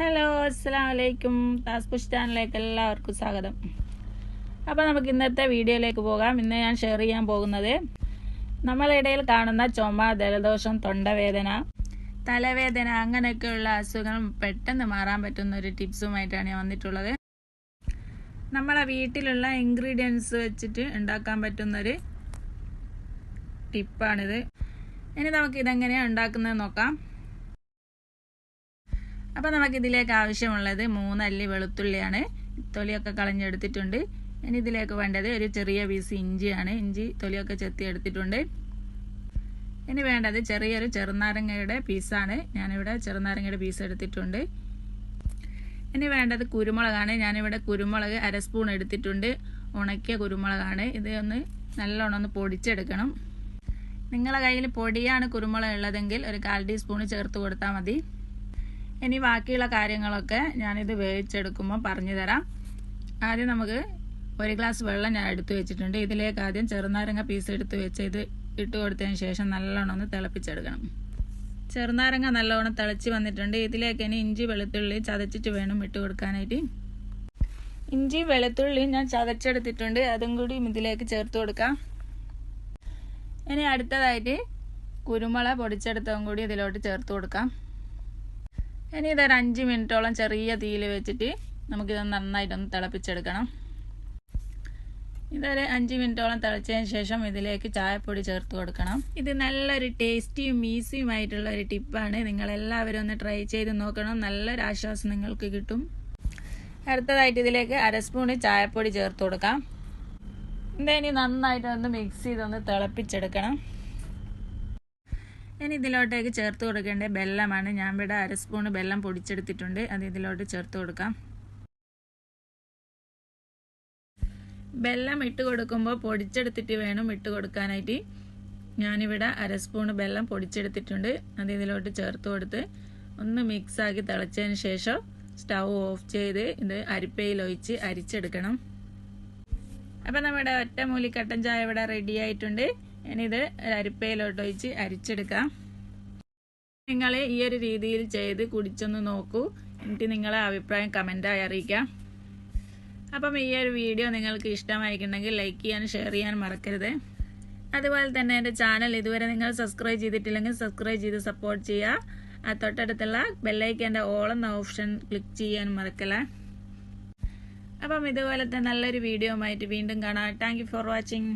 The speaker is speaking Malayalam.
ഹലോ അസ്സാം വലൈക്കും താസ്പുഷ് ചാനലിലേക്ക് എല്ലാവർക്കും സ്വാഗതം. അപ്പോൾ നമുക്ക് ഇന്നത്തെ വീഡിയോയിലേക്ക് പോകാം. ഇന്ന് ഞാൻ ഷെയർ ചെയ്യാൻ പോകുന്നത് നമ്മളിടയിൽ കാണുന്ന ചുമ ജലദോഷം തൊണ്ടവേദന തലവേദന അങ്ങനെയൊക്കെയുള്ള അസുഖങ്ങൾ പെട്ടെന്ന് മാറാൻ പറ്റുന്ന ഒരു ടിപ്സുമായിട്ടാണ് ഞാൻ വന്നിട്ടുള്ളത്. നമ്മളെ വീട്ടിലുള്ള ഇൻഗ്രീഡിയൻസ് വെച്ചിട്ട് ഉണ്ടാക്കാൻ പറ്റുന്നൊരു ടിപ്പാണിത്. ഇനി നമുക്ക് ഇതെങ്ങനെയാണ് ഉണ്ടാക്കുന്നത് നോക്കാം. അപ്പോൾ നമുക്ക് ഇതിലേക്ക് ആവശ്യമുള്ളത് മൂന്നല്ലി വെളുത്തുള്ളിയാണ്. തൊലിയൊക്കെ കളഞ്ഞെടുത്തിട്ടുണ്ട്. ഇനി ഇതിലേക്ക് വേണ്ടത് ഒരു ചെറിയ പീസ് ഇഞ്ചിയാണ്. ഇഞ്ചി തൊലിയൊക്കെ ചെത്തി എടുത്തിട്ടുണ്ട് ഇനി വേണ്ടത് ചെറിയൊരു ചെറുനാരങ്ങയുടെ പീസാണ് ഞാനിവിടെ ചെറുനാരങ്ങയുടെ പീസ് എടുത്തിട്ടുണ്ട്. ഇനി വേണ്ടത് കുരുമുളകാണ്. ഞാനിവിടെ കുരുമുളക് അര സ്പൂൺ എടുത്തിട്ടുണ്ട്. ഉണക്കിയ കുരുമുളകാണ്. ഇത് ഒന്ന് നല്ലോണം ഒന്ന് പൊടിച്ചെടുക്കണം. നിങ്ങളെ കയ്യിൽ പൊടിയാണ് കുരുമുളക് ഉള്ളതെങ്കിൽ ഒരു കാൽ ടീസ്പൂൺ ചേർത്ത് കൊടുത്താൽ മതി. ഇനി ബാക്കിയുള്ള കാര്യങ്ങളൊക്കെ ഞാനിത് വേവിച്ചെടുക്കുമ്പോൾ പറഞ്ഞു തരാം ആദ്യം നമുക്ക് ഒരു ഗ്ലാസ് വെള്ളം ഞാൻ എടുത്തു വെച്ചിട്ടുണ്ട്. ഇതിലേക്ക് ആദ്യം ചെറുനാരങ്ങ പീസ് എടുത്ത് വെച്ച് ഇത് ഇട്ട് കൊടുത്തതിന് ശേഷം നല്ലോണം ഒന്ന് തിളപ്പിച്ചെടുക്കണം. ചെറുനാരങ്ങ നല്ലോണം തിളച്ച് വന്നിട്ടുണ്ട്. ഇതിലേക്ക് ഇനി ഇഞ്ചി വെളുത്തുള്ളി ചതച്ചിട്ട് വേണം ഇട്ട് കൊടുക്കാനായിട്ട്. ഇഞ്ചി വെളുത്തുള്ളി ഞാൻ ചതച്ചെടുത്തിട്ടുണ്ട്. അതും കൂടി ഇതിലേക്ക് ചേർത്ത് കൊടുക്കാം. ഇനി അടുത്തതായിട്ട് കുരുമുളക് പൊടിച്ചെടുത്തതും കൂടി ഇതിലോട്ട് ചേർത്ത് കൊടുക്കാം. ഇനി ഇതൊരു അഞ്ച് മിനിറ്റോളം ചെറിയ തീയിൽ വെച്ചിട്ട് നമുക്കിത് നന്നായിട്ടൊന്ന് തിളപ്പിച്ചെടുക്കണം. ഇതൊരു അഞ്ച് മിനിറ്റോളം തിളച്ചതിന് ശേഷം ഇതിലേക്ക് ചായപ്പൊടി ചേർത്ത് കൊടുക്കണം. ഇത് നല്ലൊരു ടേസ്റ്റിയും ഈസിയുമായിട്ടുള്ള ഒരു ടിപ്പാണ്. നിങ്ങളെല്ലാവരും ഒന്ന് ട്രൈ ചെയ്ത് നോക്കണം. നല്ലൊരു ആശ്വാസം നിങ്ങൾക്ക് കിട്ടും. അടുത്തതായിട്ട് ഇതിലേക്ക് അര ചായപ്പൊടി ചേർത്ത് കൊടുക്കാം. ഇനി നന്നായിട്ടൊന്ന് മിക്സ് ചെയ്തൊന്ന് തിളപ്പിച്ചെടുക്കണം. ഇനി ഇതിലോട്ടേക്ക് ചേർത്ത് കൊടുക്കേണ്ട? ബെല്ലമാണ്. ഞാൻ ഇവിടെ അര സ്പൂണ് ബെല്ലം പൊടിച്ചെടുത്തിട്ടുണ്ട്. അത് ഇതിലോട്ട് ചേർത്ത് കൊടുക്കാം. ബെല്ലം ഇട്ട് കൊടുക്കുമ്പോൾ പൊടിച്ചെടുത്തിട്ട് വേണം ഇട്ട് കൊടുക്കാനായിട്ട്. ഞാനിവിടെ അര സ്പൂണ് ബെല്ലം പൊടിച്ചെടുത്തിട്ടുണ്ട്. അത് ഇതിലോട്ട് ചേർത്ത് കൊടുത്ത് ഒന്ന് മിക്സ് ആക്കി തിളച്ചതിന് ശേഷം സ്റ്റൗ ഓഫ് ചെയ്ത് ഇത് അരിപ്പയിൽ ഒഴിച്ച് അരിച്ചെടുക്കണം. അപ്പം നമ്മുടെ ഒറ്റമൂലിക്കട്ടൻ ചായ ഇവിടെ റെഡി ആയിട്ടുണ്ട്. ഇനി ഇത് അരിപ്പയിലോട്ട് ഒഴിച്ച് അരിച്ചെടുക്കാം. നിങ്ങൾ ഈ ഒരു രീതിയിൽ ചെയ്ത് കുടിച്ചൊന്ന് നോക്കൂ. എന്നിട്ട് നിങ്ങളെ അഭിപ്രായം കമന്റായി അറിയിക്കാം. അപ്പം ഈ ഒരു വീഡിയോ നിങ്ങൾക്ക് ഇഷ്ടമായിട്ടുണ്ടെങ്കിൽ ലൈക്ക് ചെയ്യാനും ഷെയർ ചെയ്യാൻ മറക്കരുത്. അതുപോലെ തന്നെ എന്റെ ചാനൽ ഇതുവരെ നിങ്ങൾ സബ്സ്ക്രൈബ് ചെയ്തിട്ടില്ലെങ്കിൽ സബ്സ്ക്രൈബ് ചെയ്ത് സപ്പോർട്ട് ചെയ്യുക. ആ തൊട്ടടുത്തുള്ള ബെല്ലൈക്കന്റെ ഓൾ എന്ന ഓപ്ഷൻ ക്ലിക്ക് ചെയ്യാൻ മറക്കല്ല അപ്പം ഇതുപോലത്തെ നല്ലൊരു വീഡിയോ ആയിട്ട് വീണ്ടും കാണാം. Thank for watching.